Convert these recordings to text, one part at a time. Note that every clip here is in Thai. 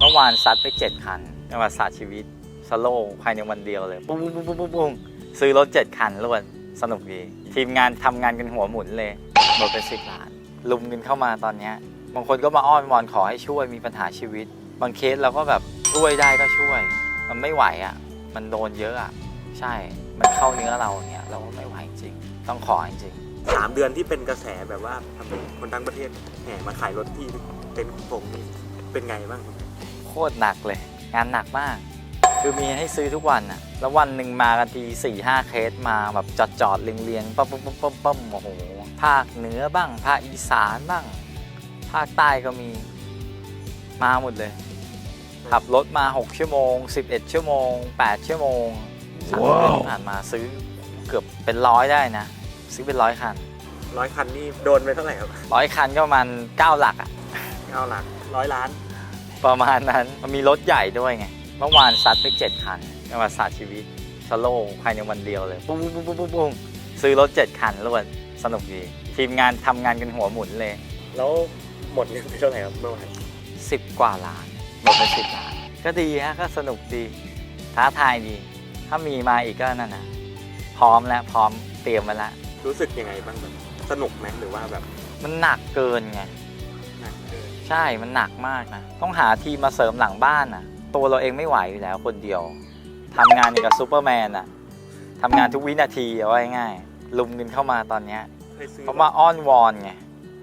เมื่อวานซัดไปเจ็ดคันในประวัติศาสตร์ชีวิตสโลภายในวันเดียวเลยปุ้งปุ้งปุ้งปุ้งปุ้งซื้อรถเจ็ดคันรวดสนุกดี ทีมงานทำงานกันหัวหมุนเลยหมดเป็นสิบล้าน ลุมกันเข้ามาตอนเนี้ยบางคนก็มาอ้อนวอนขอให้ช่วยมีปัญหาชีวิต บางเคสเราก็แบบช่วยได้ก็ช่วย มันไม่ไหวอะ มันโดนเยอะอะ ใช่ มันเข้าเนื้อเราเนี่ยเราก็ไม่ไหวจริง ต้องขอจริงสามเดือนที่เป็นกระแสแบบว่าทำให้คนทั้งประเทศแห่มาขายรถที่เต็นท์คุณพงษ์นี่เป็นไงบ้าง โคตรหนักเลย งานหนักมาก คือมีให้ซื้อทุกวันอะแล้ววันหนึ่งมากันทีสี่ห้าเคสมาแบบจอดจอดๆเรียงเรียงๆปั๊มปั๊มปั๊มปั๊มปั๊มโอ้โหภาคเหนือบ้างภาคอีสานบ้าง ภาคใต้ก็มีมาหมดเลย ขับรถมา 6 ชั่วโมง 11 ชั่วโมง 8 ชั่วโมงสามเดือนที่ผ่านมาซื้อเกือบเป็นร้อยได้นะ ซื้อเป็นร้อยคันร้อยคันนี่โดนไปเท่าไหร่ครับร้อยคันก็ประมาณ9หลักอะเก้าหลักร้อยล้าน ประมาณนั้นมันมีรถใหญ่ด้วยไง เมื่อวานซัดไปเจ็ดคันในประวัติศาสตร์ชีวิตสโลว์ภายในวันเดียวเลยปุ้งปุ้งปุ้งปุ้งปุ้งปุ้งซื้อรถเจ็ดคันรวดสนุกดี ทีมงานทำงานกันหัวหมุนเลยแล้วหมดเงินไปเท่าไหร่ครับเมื่อวานสิบกว่าล้านหมดไปสิบล้าน ก็ดีฮะก็สนุกดีท้าทายดี ถ้ามีมาอีกก็นั่นนะพร้อมแล้วพร้อมเตรียมไว้แล้วรู้สึกยังไงบ้างแบบสนุกไหมหรือว่าแบบมันหนักเกินไง หนักเกิน ใช่มันหนักมากนะต้องหาทีมมาเสริมหลังบ้านน่ะตัวเราเองไม่ไหวอยู่แล้วคนเดียวทำงานอย่างกับซูเปอร์แมนน่ะทำงานทุกวินาทีเอาไว้ง่ายๆลุมกันเข้ามาตอนเนี้ยเคยซื้อเขามาอ้อนวอนไง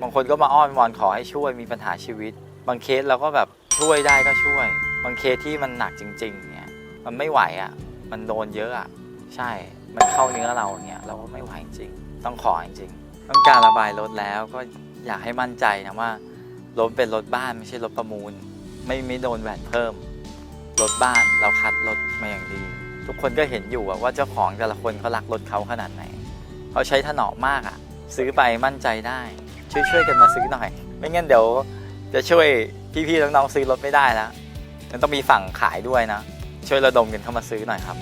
บางคนก็มาอ้อนวอนขอให้ช่วยมีปัญหาชีวิต บางเคสเราก็แบบช่วยได้ก็ช่วย บางเคสที่มันหนักจริง ๆ เนี่ย มันไม่ไหวอะ มันโดนเยอะอะ ใช่ มันเข้าเนื้อเราเนี่ย เราก็ไม่ไหวจริง ต้องขอจริงๆต้องการระบายรถแล้วก็อยากให้มั่นใจนะว่า รถเป็นรถบ้านไม่ใช่รถประมูล ไม่ไม่โดนแหวนเพิ่ม รถบ้านเราคัดรถมาอย่างดี ทุกคนก็เห็นอยู่ว่าเจ้าของแต่ละคนเขารักรถเขาขนาดไหนเขาใช้ถนอมมากอะซื้อไปมั่นใจได้ ช่วยช่วยๆกันมาซื้อหน่อย ไม่งั้นเดี๋ยวจะช่วยพี่ๆน้องๆซื้อรถไม่ได้แล้วมันต้องมีฝั่งขายด้วยนะ ช่วยระดมกันเข้ามาซื้อหน่อยครับ